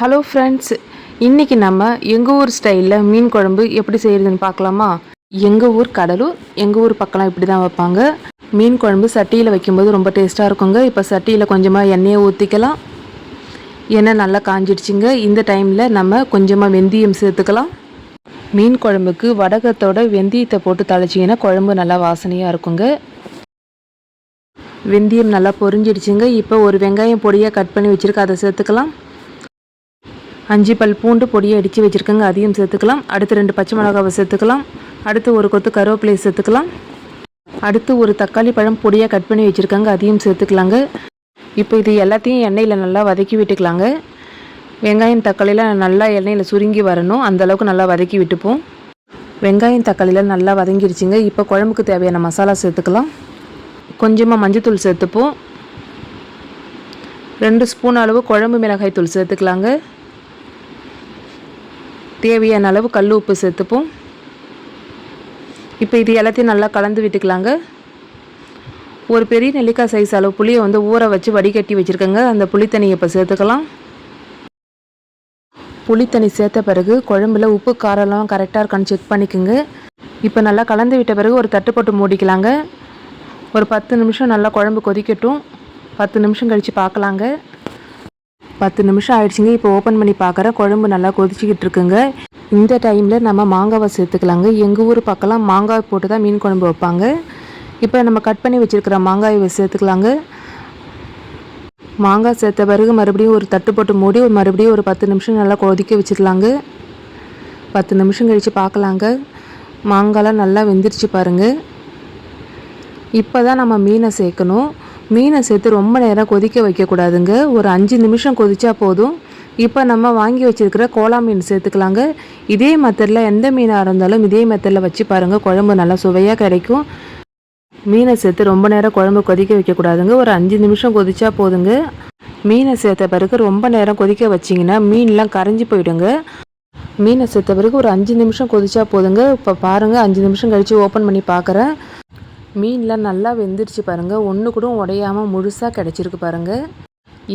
Hello friends இன்றைக்கி நம்ம எங்கள் ஊர் ஸ்டைலில் மீன் குழம்பு எப்படி செய்கிறதுன்னு பார்க்கலாமா? எங்கள் ஊர் கடலூர் எங்கள் ஊர் பக்கம்லாம் இப்படி தான் வைப்பாங்க. மீன் குழம்பு சட்டியில் வைக்கும்போது ரொம்ப டேஸ்ட்டாக இருக்குங்க. இப்போ சட்டியில் கொஞ்சமாக எண்ணெயை ஊற்றிக்கலாம் எண்ணெய் நல்லா காஞ்சிடுச்சுங்க. இந்த டைமில் நம்ம கொஞ்சமாக வெந்தயம் சேர்த்துக்கலாம். மீன் குழம்புக்கு வடகத்தோட வெந்தயத்தை போட்டு தழைச்சிங்கன்னா குழம்பு நல்லா வாசனையாக இருக்குங்க. வெந்தயம் நல்லா பொரிஞ்சிடுச்சுங்க. இப்போ ஒரு வெங்காயம் பொடியாக கட் பண்ணி வச்சுருக்க அதை சேர்த்துக்கலாம். அஞ்சு பல் பூண்டு பொடியை அடித்து வச்சுருக்கேங்க. அதையும் சேர்த்துக்கலாம். அடுத்து ரெண்டு பச்சை மிளகாவை சேர்த்துக்கலாம். அடுத்து ஒரு கொத்து கருவேப்பிலையை சேர்த்துக்கலாம். அடுத்து ஒரு தக்காளி பழம் பொடியாக கட் பண்ணி வச்சுருக்காங்க. அதையும் சேர்த்துக்கலாங்க. இப்போ இது எல்லாத்தையும் எண்ணெயில் நல்லா வதக்கி விட்டுக்கலாங்க. வெங்காயம் தக்காளியில் நல்லா எண்ணெயில் சுருங்கி வரணும். அந்த அளவுக்கு நல்லா வதக்கி விட்டுப்போம். வெங்காயம் தக்காளியில் நல்லா வதங்கிருச்சுங்க. இப்போ குழம்புக்கு தேவையான மசாலா சேர்த்துக்கலாம். கொஞ்சமாக மஞ்சத்தூள் சேர்த்துப்போம். ரெண்டு ஸ்பூன் அளவு குழம்பு மிளகாய் தூள் சேர்த்துக்கலாங்க. தேவையான அளவு கல் உப்பு சேர்த்துப்போம். இப்போ இது எல்லாத்தையும் நல்லா கலந்து விட்டுக்கலாங்க. ஒரு பெரிய நெல்லிக்காய் சைஸ் அளவு புளியை வந்து ஊற வச்சு வடிகட்டி வச்சுருக்கோங்க. அந்த புளித்தண்ணியை இப்போ சேர்த்துக்கலாம். புளித்தண்ணி சேர்த்த பிறகு குழம்புல உப்பு காரம்லாம் கரெக்டாக இருக்கான்னு செக் பண்ணிக்கோங்க. இப்போ நல்லா கலந்து விட்ட பிறகு ஒரு தட்டு போட்டு மூடிக்கலாங்க. ஒரு பத்து நிமிஷம் நல்லா குழம்பு கொதிக்கட்டும். பத்து நிமிஷம் கழித்து பார்க்கலாங்க. பத்து நிமிஷம் ஆயிடுச்சுங்க. இப்போ ஓப்பன் பண்ணி பார்க்குறேன் குழம்பு நல்லா கொதிச்சிக்கிட்டு இருக்குங்க. இந்த டைமில் நம்ம மாங்காவை சேர்த்துக்கலாங்க. எங்கள் ஊர் பக்கம்லாம் மாங்காய் போட்டு தான் மீன் குழம்பு வைப்பாங்க. இப்போ நம்ம கட் பண்ணி வச்சுருக்கிற மாங்காயை சேர்த்துக்கலாங்க. மாங்காய் சேர்த்த பிறகு மறுபடியும் ஒரு தட்டு போட்டு மூடி ஒரு மறுபடியும் ஒரு பத்து நிமிஷம் நல்லா கொதிக்க வச்சுக்கலாங்க. பத்து நிமிஷம் கழித்து பார்க்கலாங்க. மாங்காய்லாம் நல்லா வெந்துருச்சு பாருங்கள் இப்போ தான் நம்ம மீனை சேர்க்கணும். மீனை சேர்த்து ரொம்ப நேரம் கொதிக்க வைக்கக்கூடாதுங்க. ஒரு அஞ்சு நிமிஷம் கொதிச்சா போதும். இப்போ நம்ம வாங்கி வச்சுருக்கிற கோலா மீன் சேர்த்துக்கலாங்க. இதே மெத்தடில் எந்த மீனாக இருந்தாலும் இதே மெத்தடில் வச்சு பாருங்கள் குழம்பு நல்லா சுவையாக கிடைக்கும். மீனை சேர்த்து ரொம்ப நேரம் குழம்பு கொதிக்க வைக்கக்கூடாதுங்க. ஒரு அஞ்சு நிமிஷம் கொதிச்சா போதுங்க. மீனை சேர்த்த பிறகு ரொம்ப நேரம் கொதிக்க வச்சிங்கன்னா மீன்லாம் கரைஞ்சி போயிடுங்க. மீனை சேர்த்த பிறகு ஒரு அஞ்சு நிமிஷம் கொதிச்சா போதுங்க. இப்போ பாருங்கள் அஞ்சு நிமிஷம் கழித்து ஓப்பன் பண்ணி பார்க்குறேன் மீன்லாம் நல்லா வெந்துருச்சு பாருங்கள் ஒன்று கூட உடையாமல் முழுசாக கிடச்சிருக்கு பாருங்கள்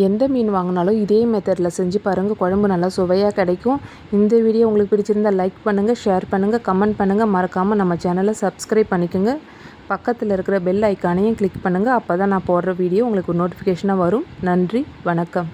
எந்த மீன் வாங்கினாலும் இதே மெத்தடில் செஞ்சு பாருங்கள் குழம்பு நல்லா சுவையாக கிடைக்கும். இந்த வீடியோ உங்களுக்கு பிடிச்சிருந்தால் லைக் பண்ணுங்கள் ஷேர் பண்ணுங்கள் கமெண்ட் பண்ணுங்கள் மறக்காமல் நம்ம சேனலை சப்ஸ்கிரைப் பண்ணிக்கோங்க. பக்கத்தில் இருக்கிற பெல் ஐக்கானையும் கிளிக் பண்ணுங்கள் அப்போ தான் நான் போடுற வீடியோ உங்களுக்கு நோட்டிஃபிகேஷனாக வரும். நன்றி வணக்கம்.